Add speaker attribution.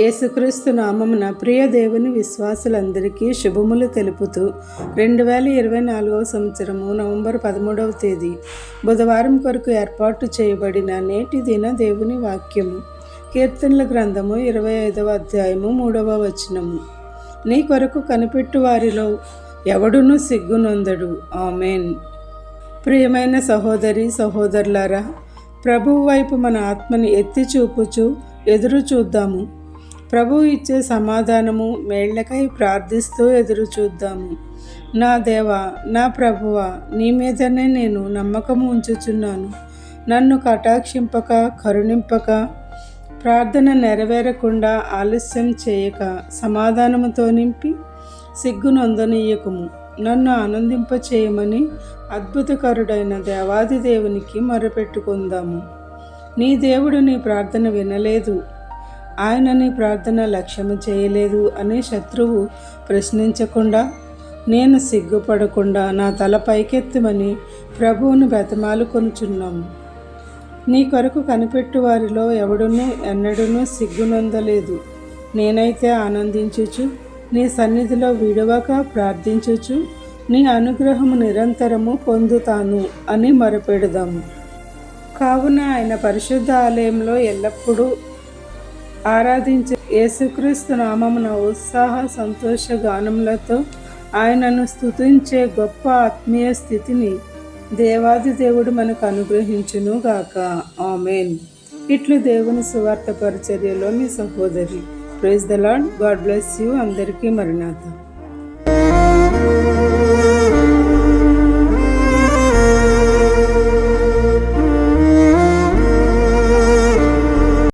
Speaker 1: యేసుక్రీస్తు నామమున ప్రియ దేవుని విశ్వాసులందరికీ శుభములు తెలుపుతూ రెండు వేల ఇరవై నాలుగవ సంవత్సరము నవంబర్ పదమూడవ తేదీ బుధవారం కొరకు ఏర్పాటు చేయబడిన నేటి దిన దేవుని వాక్యము. కీర్తనల గ్రంథము ఇరవై ఐదవ అధ్యాయము మూడవ వచనము. నీ కొరకు కనిపెట్టు వారిలో ఎవడును సిగ్గునొందడు. ఆమెన్. ప్రియమైన సహోదరి సహోదరులారా ప్రభువు వైపు మన ఆత్మని ఎత్తి చూపుచు ఎదురు చూద్దాము. ప్రభు ఇచ్చే సమాధానము మేళ్ళకై ప్రార్థిస్తూ ఎదురు చూద్దాము. నా దేవ నా ప్రభువ నీ మీదనే నేను నమ్మకము ఉంచుచున్నాను. నన్ను కటాక్షింపక కరుణింపక ప్రార్థన నెరవేరకుండా ఆలస్యం చేయక సమాధానముతో నింపి సిగ్గునొందనీయకము నన్ను ఆనందింప చేయమని అద్భుతకరుడైన దేవాది దేవునికి మొరపెట్టుకుందాము. నీ దేవుడు నీ ప్రార్థన వినలేదు. ఆయన నీ ప్రార్థన లక్ష్యము చేయలేదు అని శత్రువు ప్రశ్నించకుండా నేను సిగ్గుపడకుండా నా తల పైకెత్తమని ప్రభువును బతమాలు కొనుచున్నాము నీ కొరకు కనిపెట్టు వారిలో ఎవడునూ ఎన్నడూనూ సిగ్గునొందలేదు. నేనైతే ఆనందించుచు నీ సన్నిధిలో విడవక ప్రార్థించుచు నీ అనుగ్రహము నిరంతరము పొందుతాను అని మొరపెడదాము కావున ఆయన పరిశుద్ధ ఆలయంలో ఎల్లప్పుడూ ఆరాధించే యేసుక్రీస్తు నామమున ఉత్సాహ సంతోష గానములతో ఆయనను స్తుతించే గొప్ప ఆత్మీయ స్థితిని దేవాది దేవుడు మనకు అనుగ్రహించును గాక. ఆమెన్. ఇట్లు దేవుని సువార్త పరిచర్యలో మీ సహోదరి. Praise the Lord God bless you. అందరికీ మరణాథ